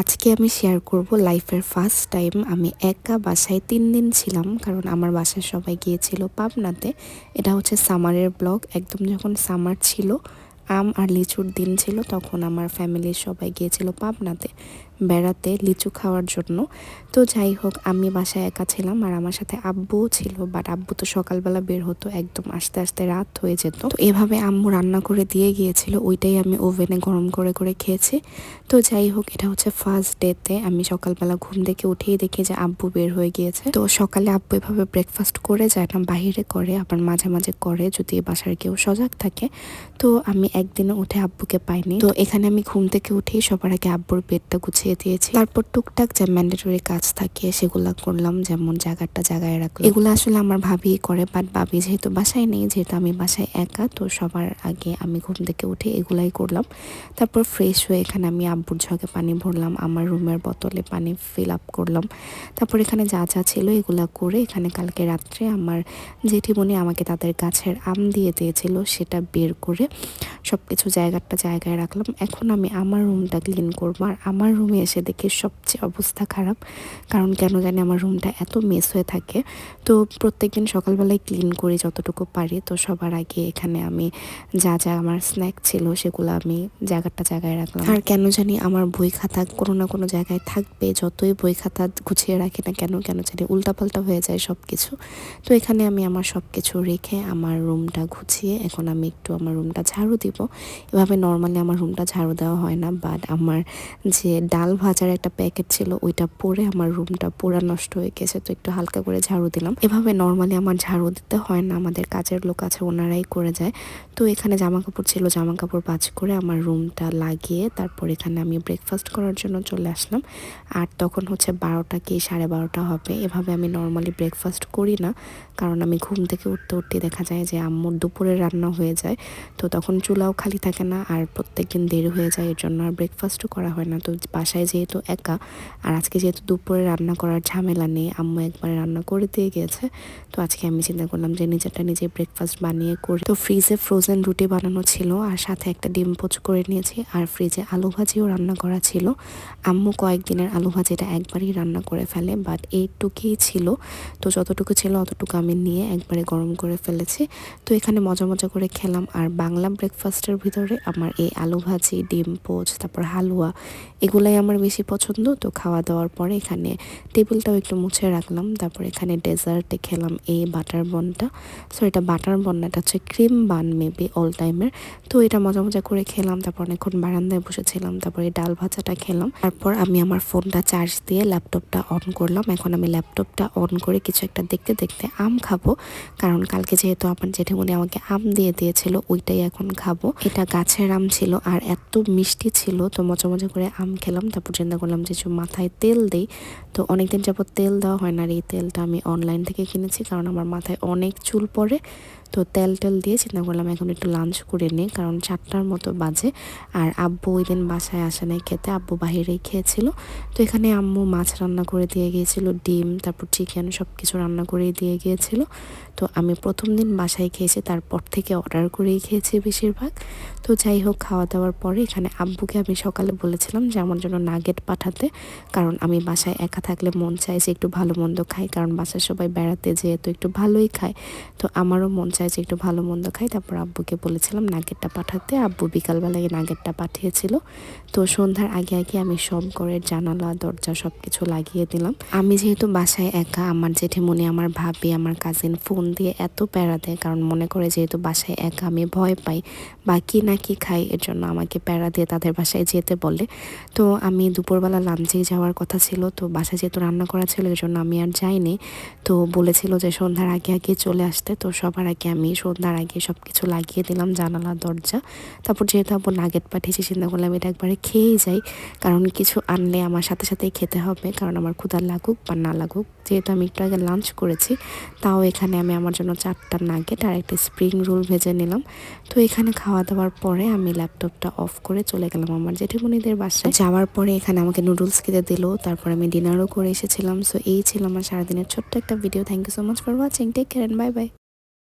আজকে আমি শেয়ার করব লাইফের ফার্স্ট টাইম আমি একা বাসায় তিন দিন ছিলাম, কারণ আমার বাসায় সবাই গিয়েছিল পাবনাতে। এটা হচ্ছে সামারের ব্লগ একদম যখন সামার ছিল, আম আর লিচুর দিন ছিল, তখন আমার ফ্যামিলির সবাই গিয়েছিল পাবনাতে। বেড়াতে লিচু খাওয়ার জন্য। তো যাই হোক, আমি বাসায় একা ছিলাম আর আমার সাথে আব্বুও ছিল বাট আব্বু তো সকালবেলা বের হতো, একদম আস্তে আস্তে রাত হয়ে যেত। তো এভাবে আম্মু রান্না করে দিয়ে গিয়েছিল, ওইটাই আমি ওভেনে গরম করে করে খেয়েছি। তো যাই হোক, এটা হচ্ছে ফার্স্ট ডেতে আমি সকালবেলা ঘুম থেকে উঠেই দেখি যে আব্বু বের হয়ে গিয়েছে। তো সকালে আব্বু এভাবে ব্রেকফাস্ট করে যায় না বাহিরে করে, আবার মাঝে মাঝে করে যদি বাসার কেউ সজাগ থাকে। তো আমি একদিনে উঠে আব্বুকে পাইনি। তো এখানে আমি ঘুম থেকে উঠেই সবার আগে আব্বুর বেডটা গুছিয়ে দিয়েছি। তারপর টুকটাক যে ম্যান্ডেটরি কাজ থাকে সেগুলো করলাম, যেমন জায়গাটা জায়গায় রাখলাম। এগুলো আসলে আমার ভাবি করে বাট ভাবি যেহেতু বাসায় নেই, যেহেতু আমি বাসায় একা, তো সবার আগে আমি ঘুম থেকে উঠে এগুলাই করলাম। তারপর ফ্রেশ হয়ে এখানে আমি আব্বুর ঝগে পানি ভরলাম, আমার রুমের বোতলে পানি ফিল আপ করলাম। তারপর এখানে যা যা ছিল এগুলা করে এখানে কালকে রাত্রে আমার জেঠিমণি আমাকে তাদের গাছের আম দিয়ে দিয়েছিল, সেটা বের করে সব কিছু জায়গাটা জায়গায় রাখলাম। এখন আমি আমার রুমটা ক্লিন করব। আর আমার রুমে এসে দেখি সবচেয়ে অবস্থা খারাপ। কারণ কেন জানি আমার রুমটা এত মেস হয়ে থাকে। তো প্রত্যেকদিন সকালবেলায় ক্লিন করি যতটুকু পারি। তো সবার আগে এখানে আমি যা যা আমার স্ন্যাক ছিল সেগুলো আমি জায়গাটা জায়গায় রাখলাম। আর কেন জানি আমার বই খাতা কোনো না কোনো জায়গায় থাকবে। যতই বই খাতা গুছিয়ে রাখি না কেন কেন জানি উল্টাপাল্টা হয়ে যায় সব কিছু তো এখানে আমি আমার সব কিছু রেখে আমার রুমটা গুছিয়ে এখন আমি একটু আমার রুমটা ঝাড়ু দিব। এভাবে নর্মালি আমার রুমটা ঝাড়ু দেওয়া হয় না বাট আমার যে ডাল ভাজার একটা প্যাকেট ছিল, ওইটা পরে আমার রুমটা পুরা নষ্ট হয়ে গেছে, তো একটু হালকা করে ঝাড়ু দিলাম। এভাবে নর্মালি আমার ঝাড়ু দিতে হয় না, আমাদের কাজের লোক আছে, ওনারাই করে যায়। তো এখানে জামা কাপড় ছিল জামা কাপড় বাজ করে আমার রুমটা লাগিয়ে তারপর এখানে আমি ব্রেকফাস্ট করার জন্য চলে আসলাম। আর তখন হচ্ছে বারোটা কি সাড়ে বারোটা হবে, এভাবে আমি নর্মালি ব্রেকফাস্ট করি না, কারণ আমি ঘুম থেকে উঠতে উঠতে দেখা যায় যে আম্মুর দুপুরে রান্না হয়ে যায়। তো তখন চুলাও খালি থাকে না আর প্রত্যেক দিন দেরি হয়ে যায়, এর জন্য আর ব্রেকফাস্টও করা হয় না। তো বাসায় যেহেতু একা, আর আজকে যেহেতু দুপুরে রান্না করার ঝামেলা নেই, আম্মু একবারে রান্না করে দিয়ে গিয়েছে তো আজকে আমি চিন্তা করলাম যে নিজেরটা নিজে ব্রেকফাস্ট বানিয়ে করি। তো ফ্রিজে ফ্রোজেন রুটি বানানো ছিল, আর সাথে একটা ডিম পোচ করে নিয়েছি, আর ফ্রিজে আলু ভাজিও রান্না করা ছিল। আম্মু কয়েকদিনের আলু ভাজিটা একবারই রান্না করে ফেলে বাট এইটুকুই ছিল। তো যতটুকু ছিল অতটুকু আমি নিয়ে একবারে গরম করে ফেলেছি। তো এখানে মজা মজা করে খেলাম, আর বাংলা ব্রেকফাস্টের ভিতরে আমার এই আলু ভাজি, ডিম, পোচ, তারপর হালুয়া, এগুলাই আমার বেশি পছন্দ। তো খাওয়া দাওয়ার পরে এখানে টেবিলটাও একটু মুছে রাখলাম। তারপর এখানে ডেজার্টে খেলাম এই বাটার বনটা। সো এটা বাটার বন এটা হচ্ছে ক্রিম বান মেবি অল টাইমের তো এটা মজা মজা করে খেলাম, তারপর অনেকক্ষণ বারান্দায় বসেছিলাম, তারপরে ডাল ভাজাটা খেলাম। তারপর আমি আমার ফোনটা চার্জ দিয়ে ল্যাপটপটা অন করলাম। এখন আমি ল্যাপটপটা অন করে কিছু একটা দেখতে দেখতে আম খাব। কারণ কালকে যেহেতু আমার জেঠুমনি আমাকে আম দিয়ে দিয়েছিল, ওইটাই এখন খাব। এটা গাছের আম ছিল আর এত মিষ্টি ছিল, তো মজা মজা করে আম খেলাম। তারপর চিন্তা করলাম যে মাথায় তেল দেই। তো অনেকদিন যাবত তেল দেওয়া হয় না আর এই তেলটা আমি অনলাইন থেকে কিনেছি, কারণ আমার মাথায় অনেক চুল পড়ে। তো তেল টেল দিয়ে চিন্তা করলাম এখন একটু লাঞ্চ করে নিই, কারণ চারটার মতো বাজে। আর আব্বু ওই দিন বাসায় আসে নাই খেতে, আব্বু বাহিরেই খেয়েছিল। তো এখানে আম্মু মাছ রান্না করে দিয়ে গিয়েছিল, ডিম, তারপর চিকেন সব কিছু রান্না করে দিয়ে গিয়েছিল। তো আমি প্রথম দিন বাসায় খেয়েছি, তারপর থেকে অর্ডার করেই খেয়েছি বেশিরভাগ। তো যাই হোক, খাওয়া দাওয়ার পরে এখানে আব্বুকে আমি সকালে বলেছিলাম যে আমার জন্য নাগেট পাঠাতে, কারণ আমি বাসায় একা থাকলে মন যে একটু ভালো মন্দ খাই, কারণ বাসায় সবাই বেড়াতে যেয়ে তো একটু ভালোই খায়। তো আমারও মন চায় যে একটু ভালো মন্দ খাই। তারপর আব্বুকে বলেছিলাম নাগেটটা পাঠাতে। আব্বু বিকালবেলায় নাগেটটা পাঠিয়েছিল। তো সন্ধ্যার আগে আগে আমি সব ঘরের জানালা, দরজা সব কিছু লাগিয়ে দিলাম। আমি যেহেতু বাসায় একা, আমার জেঠিমণি, আমার ভাবি, আমার কাজিন ফোন দিয়ে এত প্যারা দেয়। কারণ মনে করে যেহেতু বাসায় একা, আমি ভয় পাই বা কি না কি খাই, এর জন্য আমাকে প্যারা দিয়ে তাদের বাসায় যেতে বলে। তো আমি দুপুরবেলা লাঞ্চেই যাওয়ার কথা ছিল। তো বাসায় যেহেতু রান্না করা ছিল, এর জন্য আমি আর যাইনি। তো বলেছিল যে সন্ধ্যার আগে আগে চলে আসতে। তো সবার আগে আমি সন্ধ্যার আগে সব কিছু লাগিয়ে দিলাম, জানালা, দরজা। তারপর যেহেতু আব্বু নাগেট পাঠিয়েছি, চিন্তা করলাম এটা একবারে খেয়েই যাই। কারণ কিছু আনলে আমার সাথে সাথেই খেতে হবে, কারণ আমার ক্ষুধার লাগুক বা না লাগুক। যেহেতু আমি একটু আগে লাঞ্চ করেছি, তাও এখানে আমি আমার জন্য চারটা নাগেট আর একটা স্প্রিং রোল ভেজে নিলাম। তো এখানে খাওয়া দাওয়ার পরে আমি ল্যাপটপটা অফ করে চলে গেলাম আমার জেঠিমণিদের বাসায়। যাওয়ার পরে এখানে আমাকে নুডলস খেতে দিল, তারপর আমি ডিনারও করে এসেছিলাম। সো এই ছিল আমার সারাদিনের ছোট্ট একটা video thank you so much for watching take care bye bye